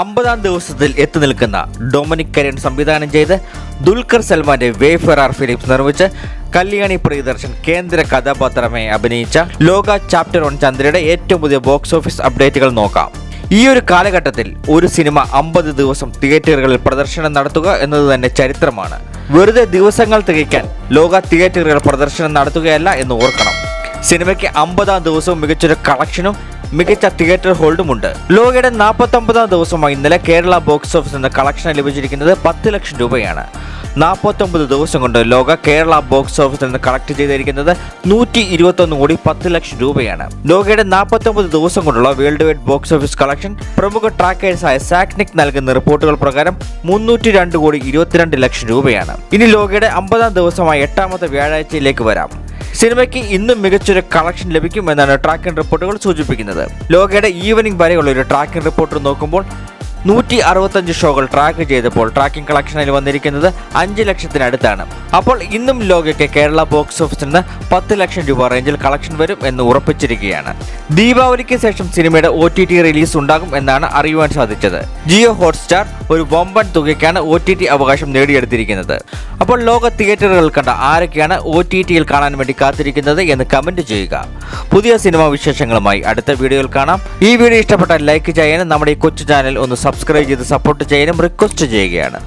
അമ്പതാം ദിവസത്തിൽ എത്തി നിൽക്കുന്ന ഡൊമിനിക് കരിയൻ സംവിധാനം ചെയ്ത് ദുൽഖർ സൽമാന്റെ വേഫെറാർ ഫിലിംസ് നിർമ്മിച്ച് കല്യാണി പ്രിയദർശൻ കേന്ദ്ര കഥാപാത്രമായി അഭിനയിച്ച ലോക ചാപ്റ്റർ വൺ ചന്ദ്രയുടെ ഏറ്റവും പുതിയ ബോക്സ് ഓഫീസ് അപ്ഡേറ്റുകൾ നോക്കാം. ഈ ഒരു കാലഘട്ടത്തിൽ ഒരു സിനിമ അമ്പത് ദിവസം തിയേറ്ററുകളിൽ പ്രദർശനം നടത്തുക എന്നത് തന്നെ ചരിത്രമാണ്. വെറുതെ ദിവസങ്ങൾ തികയ്ക്കാൻ ലോക തിയേറ്ററുകൾ പ്രദർശനം നടത്തുകയല്ല എന്ന് ഓർക്കണം. സിനിമയ്ക്ക് അമ്പതാം ദിവസവും മികച്ചൊരു കളക്ഷനും മികച്ച തിയേറ്റർ ഹോൾഡുമുണ്ട്. ലോകയുടെ നാൽപ്പത്തി ഒമ്പതാം ദിവസമായി ഇന്നലെ കേരള ബോക്സ് ഓഫീസിൽ നിന്ന് കളക്ഷൻ ലഭിച്ചിരിക്കുന്നത് പത്ത് ലക്ഷം രൂപയാണ്. നാൽപ്പത്തൊമ്പത് ദിവസം കൊണ്ട് ലോക കേരള ബോക്സ് ഓഫീസിൽ നിന്ന് കളക്ട് ചെയ്തിരിക്കുന്നത് നൂറ്റി ഇരുപത്തൊന്ന് കോടി പത്ത് ലക്ഷം രൂപയാണ്. ലോകയുടെ നാൽപ്പത്തൊമ്പത് ദിവസം കൊണ്ടുള്ള world wide box office collection പ്രമുഖ ട്രാക്കേഴ്സായ സാക്നിക് നൽകുന്ന റിപ്പോർട്ടുകൾ പ്രകാരം മുന്നൂറ്റി രണ്ട് കോടി ഇരുപത്തിരണ്ട് ലക്ഷം രൂപയാണ്. ഇനി ലോകയുടെ അമ്പതാം ദിവസമായ എട്ടാമത്തെ വ്യാഴാഴ്ചയിലേക്ക് വരാം. സിനിമയ്ക്ക് ഇന്നും മികച്ചൊരു കളക്ഷൻ ലഭിക്കും എന്നാണ് ട്രാക്കിംഗ് റിപ്പോർട്ടുകൾ സൂചിപ്പിക്കുന്നത്. ലോകയുടെ ഈവനിംഗ് വരെയുള്ള ഒരു ട്രാക്കിംഗ് റിപ്പോർട്ട് നോക്കുമ്പോൾ നൂറ്റി അറുപത്തഞ്ച് ഷോകൾ ട്രാക്ക് ചെയ്തപ്പോൾ ട്രാക്കിംഗ് കളക്ഷനിൽ വന്നിരിക്കുന്നത് അഞ്ച് ലക്ഷത്തിനടുത്താണ്. അപ്പോൾ ഇന്നും ലോകയ്ക്ക് കേരള ബോക്സ് ഓഫീസിൽ നിന്ന് പത്ത് ലക്ഷം രൂപ റേഞ്ചിൽ കളക്ഷൻ വരും എന്ന് ഉറപ്പിച്ചിരിക്കുകയാണ്. ദീപാവലിക്ക് ശേഷം സിനിമയുടെ ഒ ടി ടി റിലീസ് ഉണ്ടാകും എന്നാണ് അറിയുവാൻ സാധിച്ചത്. ജിയോ ഹോട്ട്സ്റ്റാർ ഒരു വമ്പൻ തുകയ്ക്കാണ് ഒ ടി ടി അവകാശം നേടിയെടുത്തിരിക്കുന്നത്. അപ്പോൾ ലോക തിയേറ്ററുകൾ കണ്ട ആരൊക്കെയാണ് ഒ ടി ടിയിൽ കാണാൻ വേണ്ടി കാത്തിരിക്കുന്നത് എന്ന് കമന്റ് ചെയ്യുക. പുതിയ സിനിമാ വിശേഷങ്ങളുമായി അടുത്ത വീഡിയോയിൽ കാണാം. ഈ വീഡിയോ ഇഷ്ടപ്പെട്ടാൽ ലൈക്ക് ചെയ്യാനും നമ്മുടെ ഈ കൊച്ചു ചാനൽ ഒന്ന് സബ്സ്ക്രൈബ് ചെയ്ത് സപ്പോർട്ട് ചെയ്യാനും റിക്വസ്റ്റ് ചെയ്യുകയാണ്.